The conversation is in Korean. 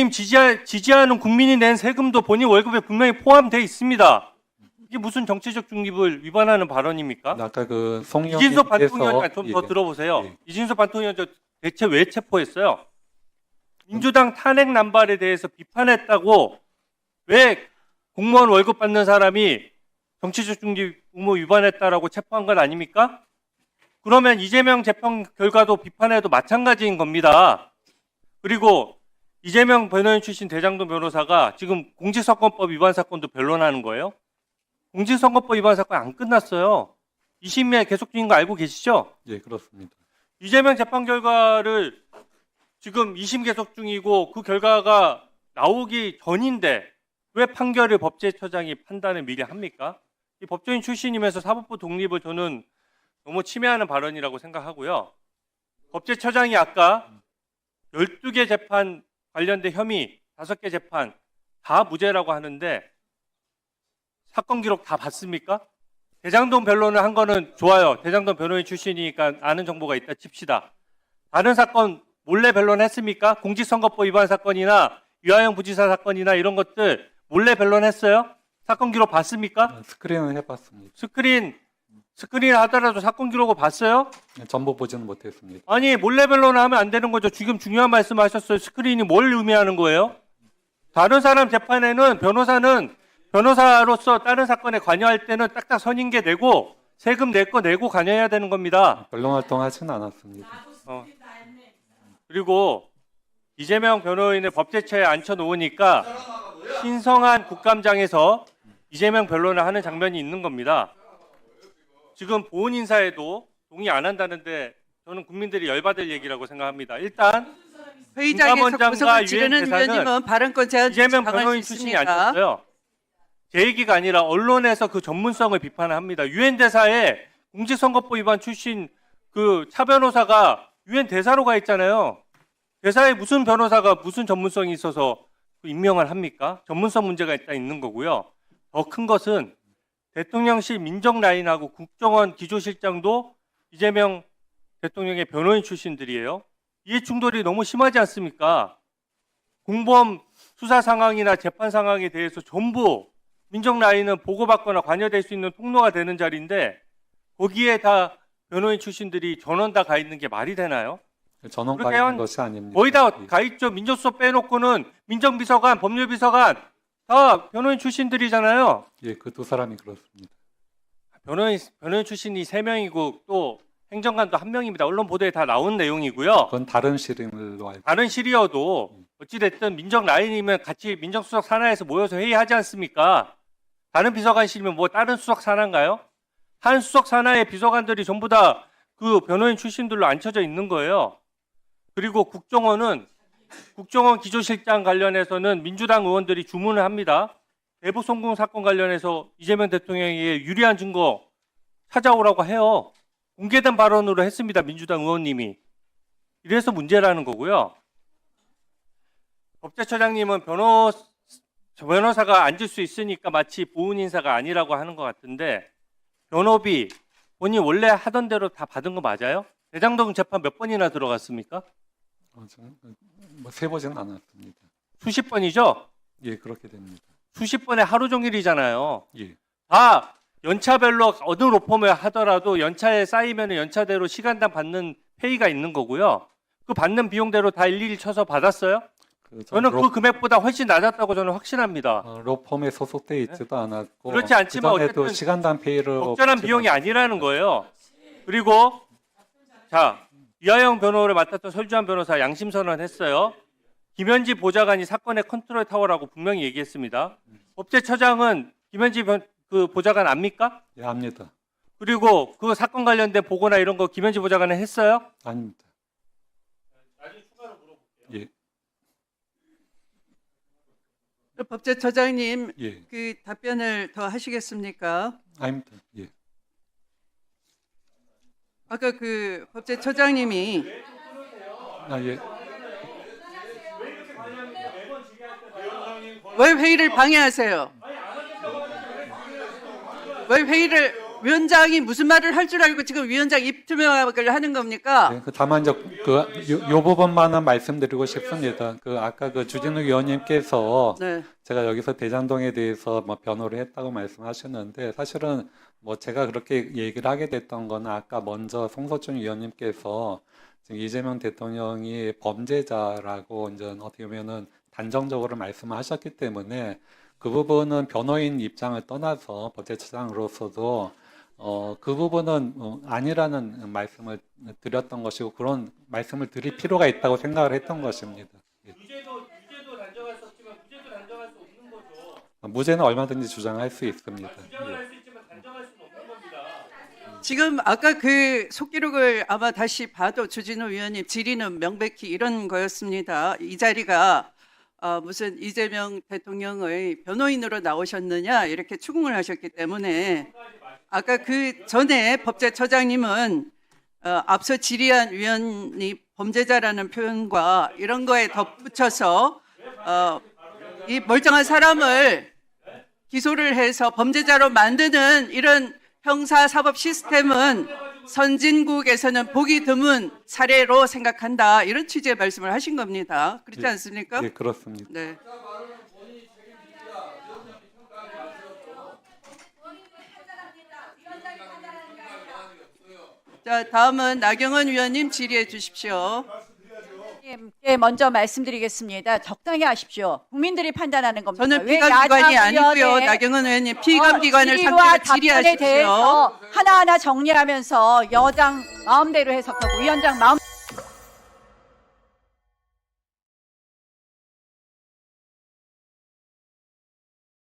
국민의힘 지지하, 지지하는 국민이 낸 세금도 본인 월급에 분명히 포함되어 있습니다. 이게 무슨 정치적 중립을 위반하는 발언입니까? 아까 그 송영 이진석 반통위원장 좀더 들어보세요. 예. 이진석 반통위원장 대체 왜 체포했어요? 민주당 탄핵 남발에 대해서 비판했다고 왜 공무원 월급 받는 사람이 정치적 중립 의무 위반했다라고 체포한 건 아닙니까? 그러면 이재명 재판 결과도 비판해도 마찬가지인 겁니다. 그리고 이재명 변호인 출신 대장동 변호사가 지금 공직선거법 위반 사건도 변론하는 거예요? 공직선거법 위반 사건 안 끝났어요. 2심에 계속 중인 거 알고 계시죠? 예 그렇습니다. 이재명 재판 결과를 지금 2심 계속 중이고 그 결과가 나오기 전인데 왜 판결을 법제처장이 판단을 미리 합니까? 이 법조인 출신이면서 사법부 독립을 저는 너무 침해하는 발언이라고 생각하고요. 법제처장이 아까 12개 재판 관련된 혐의 5개 재판 다 무죄라고 하는데 사건 기록 다 봤습니까? 대장동 변론을 한 거는 좋아요. 대장동 변호인 출신이니까 아는 정보가 있다 칩시다. 다른 사건 몰래 변론했습니까? 공직선거법 위반 사건이나 유아영 부지사 사건이나 이런 것들 몰래 변론했어요? 사건 기록 봤습니까? 아, 스크린을 해봤습니다. 스크린 스크린 하더라도 사건 기록을 봤어요? 전부 보지는 못했습니다. 아니 몰래 변론을 하면 안 되는 거죠. 지금 중요한 말씀하셨어요. 스크린이 뭘 의미하는 거예요? 다른 사람 재판에는 변호사는 변호사로서 다른 사건에 관여할 때는 딱딱 선임계 내고 세금 낼 거 내고 관여해야 되는 겁니다. 변론 활동하지는 않았습니다. 어. 그리고 이재명 변호인을 법제처에 앉혀 놓으니까 신성한 국감장에서 이재명 변론을 하는 장면이 있는 겁니다. 지금 보훈 인사에도 동의 안 한다는데 저는 국민들이 열받을 얘기라고 생각합니다. 일단 회의장에서 구속을 지르는 위원님은 발언권 제한 이재명 변호인 수 출신이? 앉혔어요. 제 얘기가 아니라 언론에서 그 전문성을 비판을 합니다. 유엔 대사에 공직선거법 위반 출신 그 차 변호사가 유엔 대사로 가 있잖아요. 대사에 무슨 변호사가 무슨 전문성이 있어서 그 임명을 합니까? 전문성 문제가 일단 있는 거고요. 더 큰 것은 대통령실 민정 라인하고 국정원 기조실장도 이재명 대통령의 변호인 출신들이에요. 이해 충돌이 너무 심하지 않습니까? 공범 수사 상황이나 재판 상황에 대해서 전부 민정 라인은 보고받거나 관여될 수 있는 통로가 되는 자리인데 거기에 다 변호인 출신들이 전원 다 가 있는 게 말이 되나요? 전원 가 한- 있는 것이 아닙니다. 거의 다 예. 가 있죠. 민정수석 빼놓고는 민정비서관, 법률비서관 다 변호인 출신들이잖아요. 예, 그 두 사람이 그렇습니다. 변호인 변호인 출신이 세 명이고 또 행정관도 한 명입니다. 언론 보도에 다 나온 내용이고요. 그건 다른 실행으로 알고 다른 실이어도 어찌됐든 민정 라인이면 같이 민정수석 산하에서 모여서 회의하지 않습니까? 다른 비서관실이면 뭐 다른 수석 산하인가요? 한 수석 산하의 비서관들이 전부 다 그 변호인 출신들로 앉혀져 있는 거예요. 그리고 국정원은 국정원 기조실장 관련해서는 민주당 의원들이 주문을 합니다. 대북 송금 사건 관련해서 이재명 대통령에게 유리한 증거 찾아오라고 해요. 공개된 발언으로 했습니다. 민주당 의원님이. 이래서 문제라는 거고요. 법제처장님은 변호 저 변호사가 앉을 수 있으니까 마치 보훈 인사가 아니라고 하는 것 같은데 변호비 본인 원래 하던 대로 다 받은 거 맞아요? 대장동 재판 몇 번이나 들어갔습니까? 어, 저는 뭐 세보지는 않았습니다. 수십 번이죠? 예, 그렇게 됩니다. 수십 번에 하루 종일이잖아요. 예, 다 연차별로 어느 로펌을 하더라도 연차에 쌓이면 연차대로 시간당 받는 페이가 있는 거고요. 그 받는 비용대로 다 일일이 쳐서 받았어요? 그 저는 로, 그 금액보다 훨씬 낮았다고 저는 확신합니다. 어, 로펌에 소속돼 있지도 않았고 그렇지 않지만 어쨌든 시간당 페이를 적절한 비용이 아니라는 거예요. 그리고 자 이하영 변호를 맡았던 설주한 변호사 양심 선언했어요. 김현지 보좌관이 사건의 컨트롤 타워라고 분명히 얘기했습니다. 법제처장은 김현지 변- 그 보좌관 압니까? 예, 압니다. 그리고 그 사건 관련된 보고나 이런 거 김현지 보좌관은 했어요? 아닙니다. 예, 법제처장님 예, 그 답변을 더 하시겠습니까? 아닙니다. 예, 아까 그 법제처장님이 아 예, 왜 회의를 방해하세요? 왜 회의를 위원장이 무슨 말을 할 줄 알고 지금 위원장 입 투명을 하는 겁니까? 네, 그 다만 이제 그 요, 요 부분만은 말씀드리고 싶습니다. 그 아까 그 주진우 위원님께서 네. 제가 여기서 대장동에 대해서 뭐 변호를 했다고 말씀하셨는데 사실은 뭐 제가 그렇게 얘기를 하게 됐던 건 아까 먼저 송서준 위원님께서 지금 이재명 대통령이 범죄자라고 이제 어떻게 보면은 단정적으로 말씀하셨기 때문에 그 부분은 변호인 입장을 떠나서 법제처장으로서도 어, 그 부분은 어, 아니라는 말씀을 드렸던 것이고 그런 말씀을 드릴 필요가 있다고 생각을 했던 것입니다. 예. 유죄도 유죄도 단정할 수 없지만 무죄도 단정할 수 없는 거죠. 무죄는 얼마든지 주장할 수 있습니다. 주 지금 아까 그 속기록을 아마 다시 봐도 주진우 위원님 질의는 명백히 이런 거였습니다. 이 자리가 어, 무슨 이재명 대통령의 변호인으로 나오셨느냐 이렇게 추궁을 하셨기 때문에 아까 그 전에 법제처장님은 어, 앞서 질의한 위원이 범죄자라는 표현과 이런 거에 덧붙여서 어, 이 멀쩡한 사람을 기소를 해서 범죄자로 만드는 이런 형사 사법 시스템은 선진국에서는 보기 드문 사례로 생각한다. 이런 취지의 말씀을 하신 겁니다. 그렇지 예. 않습니까? 예, 그렇습니다. 네. 자, 다음은 나경원 위원님 질의해 주십시오. 예, 먼저 말씀드리겠습니다. 적당히 하십시오. 국민들이 판단하는 겁니다. 저는 왜 피감기관이 야당 아니고요. 의원의 나경원 의원님 피감기관을 어, 질의와 상대로 답변에 질의하십시오. 대해서 하나하나 정리하면서 여당 마음대로 해석하고 위원장 마음